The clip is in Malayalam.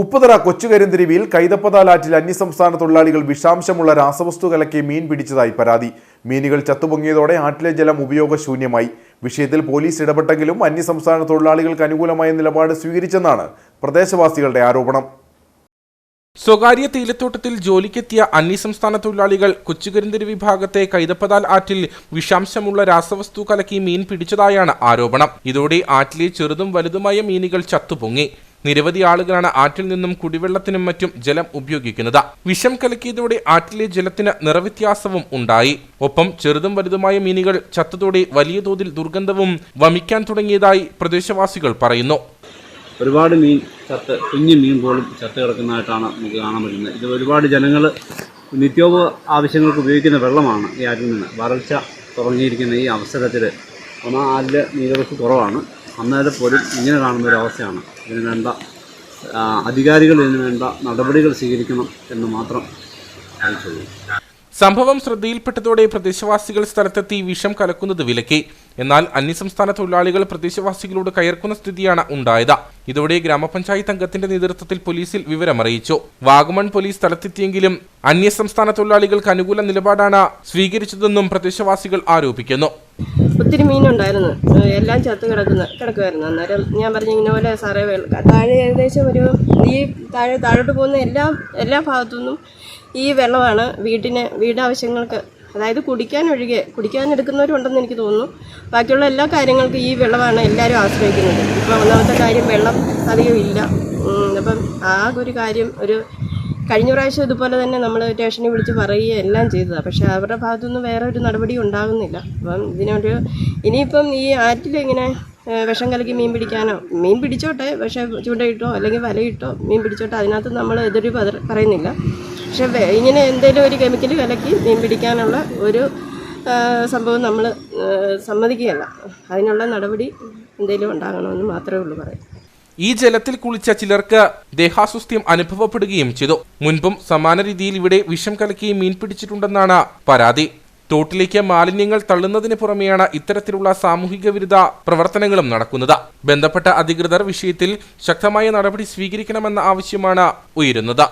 ഉപ്പുതറ കൊച്ചുകരിന്തിരിവിയിൽ കൈതപ്പതാലാറ്റിൽ അന്യസംസ്ഥാന തൊഴിലാളികൾ വിഷാംശമുള്ള രാസവസ്തു കലക്കി മീൻ പിടിച്ചതായി പരാതി. മീനുകൾ ചത്തുപൊങ്ങിയതോടെ ആറ്റിലെ ജലം ഉപയോഗശൂന്യമായി. വിഷയത്തിൽ പോലീസ് ഇടപെട്ടെങ്കിലും അന്യസംസ്ഥാന തൊഴിലാളികൾക്ക് അനുകൂലമായ നിലപാട് സ്വീകരിച്ചെന്നാണ് പ്രദേശവാസികളുടെ ആരോപണം. സ്വകാര്യ തേയിലത്തോട്ടത്തിൽ ജോലിക്കെത്തിയ അന്യസംസ്ഥാന തൊഴിലാളികൾ കൊച്ചുകരിന്തിരി വിഭാഗത്തെ കൈതപ്പതാൽ ആറ്റിൽ വിഷാംശമുള്ള രാസവസ്തു കലക്കി മീൻ പിടിച്ചതായാണ് ആരോപണം. ഇതോടെ ആറ്റിലെ ചെറുതും വലുതുമായ മീനുകൾ ചത്തുപൊങ്ങി. നിരവധി ആളുകളാണ് ആറ്റിൽ നിന്നും കുടിവെള്ളത്തിനും മറ്റും ജലം ഉപയോഗിക്കുന്നത്. വിഷം കലക്കിയതോടെ ആറ്റിലെ ജലത്തിന് നിറവ്യത്യാസവും ഉണ്ടായി. ഒപ്പം ചെറുതും വലുതുമായ മീനുകൾ ചത്തതോടെ വലിയ തോതിൽ ദുർഗന്ധവും വമിക്കാൻ തുടങ്ങിയതായി പ്രദേശവാസികൾ പറയുന്നു. ഒരുപാട് മീൻ ചത്ത് കുഞ്ഞു മീൻ പോലും ചത്ത് കിടക്കുന്നതായിട്ടാണ് നമുക്ക് കാണാൻ പറ്റുന്നത്. ഇത് ഒരുപാട് ജനങ്ങൾ നിത്യോപ ആവശ്യങ്ങൾക്ക് ഉപയോഗിക്കുന്ന വെള്ളമാണ് ഈ ആറ്റിൽ നിന്ന്. വരൾച്ച തുടങ്ങിയിരിക്കുന്ന ഈ അവസരത്തിൽ ഒന്നാം ആറ്റിലെ നീരൊഴുക്ക് കുറവാണ്. അന്നേരം പോലും ഇങ്ങനെ കാണുന്ന ഒരു അവസ്ഥയാണ് ഇതിന് വേണ്ട അധികാരികൾ ഇതിന് വേണ്ട നടപടികൾ സ്വീകരിക്കണം എന്ന് മാത്രം അറിയിച്ചുള്ളൂ സംഭവം ശ്രദ്ധയിൽപ്പെട്ടതോടെ പ്രദേശവാസികൾ സ്ഥലത്തെത്തി വിഷം കലക്കുന്നത് വിലക്കി. എന്നാൽ അന്യസംസ്ഥാന തൊഴിലാളികൾ പ്രദേശവാസികളോട് കയർക്കുന്ന സ്ഥിതിയാണ് ഉണ്ടായത്. ഇതോടെ ഗ്രാമപഞ്ചായത്ത് അംഗത്തിന്റെ നേതൃത്വത്തിൽ പോലീസിൽ വിവരമറിയിച്ചു വാഗമൺ പോലീസ് സ്ഥലത്തെത്തിയെങ്കിലും അന്യസംസ്ഥാന തൊഴിലാളികൾക്ക് അനുകൂല നിലപാടാണ് സ്വീകരിച്ചതെന്നും പ്രദേശവാസികൾ ആരോപിക്കുന്നു. ഒത്തിരി മീനുണ്ടായിരുന്നു. എല്ലാം ചത്ത് കിടക്കുന്ന കിടക്കുമായിരുന്നു അന്നേരം ഞാൻ പറഞ്ഞു ഇങ്ങനെ പോലെ സാറേ വെള്ളം താഴെ ഏകദേശം ഒരു ഈ താഴെ താഴോട്ട് പോകുന്ന എല്ലാ എല്ലാ ഭാഗത്തുനിന്നും ഈ വെള്ളമാണ് വീട്ടിന് വീടാവശ്യങ്ങൾക്ക് അതായത് കുടിക്കാൻ ഒഴികെ കുടിക്കാൻ എടുക്കുന്നവരുണ്ടെന്ന് എനിക്ക് തോന്നുന്നു. ബാക്കിയുള്ള എല്ലാ കാര്യങ്ങൾക്കും ഈ വെള്ളമാണ് എല്ലാവരും ആശ്രയിക്കുന്നത്. ഇപ്പോൾ ഒന്നാമത്തെ കാര്യം വെള്ളം അധികം ഇല്ല. അപ്പം ആ ഒരു കാര്യം ഒരു കഴിഞ്ഞ പ്രാവശ്യം ഇതുപോലെ തന്നെ നമ്മൾ സ്റ്റേഷനിൽ വിളിച്ച് പറയുക എല്ലാം ചെയ്തതാണ് പക്ഷേ അവരുടെ ഭാഗത്തുനിന്ന് വേറെ ഒരു നടപടി ഉണ്ടാകുന്നില്ല. അപ്പം ഇതിനൊരു ഇനിയിപ്പം ഈ ആറ്റിലിങ്ങനെ വിഷം കലക്കി മീൻ പിടിക്കാനോ മീൻ പിടിച്ചോട്ടെ പക്ഷേ ചൂണ്ടയിട്ടോ അല്ലെങ്കിൽ വലയിട്ടോ മീൻ പിടിച്ചോട്ടെ അതിനകത്ത് നമ്മൾ എതിര് പറയുന്നില്ല. പക്ഷേ ഇങ്ങനെ എന്തെങ്കിലും ഒരു കെമിക്കൽ കലക്കി മീൻ പിടിക്കാനുള്ള ഒരു സംഭവം നമ്മൾ സമ്മതിക്കുകയല്ല. അതിനുള്ള നടപടി എന്തെങ്കിലും ഉണ്ടാകണമെന്ന് മാത്രമേ ഉള്ളൂ പറയാം ഈ ജലത്തിൽ കുളിച്ച ചിലർക്ക് ദേഹാസ്വസ്ഥ്യം അനുഭവപ്പെടുകയും ചെയ്തു. മുൻപും സമാന രീതിയിൽ ഇവിടെ വിഷം കലക്കി മീൻ പിടിച്ചിട്ടുണ്ടെന്നാണ് പരാതി. തോട്ടിലേക്ക് മാലിന്യങ്ങൾ തള്ളുന്നതിന് പുറമെയാണ് ഇത്തരത്തിലുള്ള സാമൂഹിക വിരുദ്ധ പ്രവർത്തനങ്ങളും നടക്കുന്നത്. ബന്ധപ്പെട്ട അധികൃതർ വിഷയത്തിൽ ശക്തമായ നടപടി സ്വീകരിക്കണമെന്ന ആവശ്യമാണ് ഉയരുന്നത്.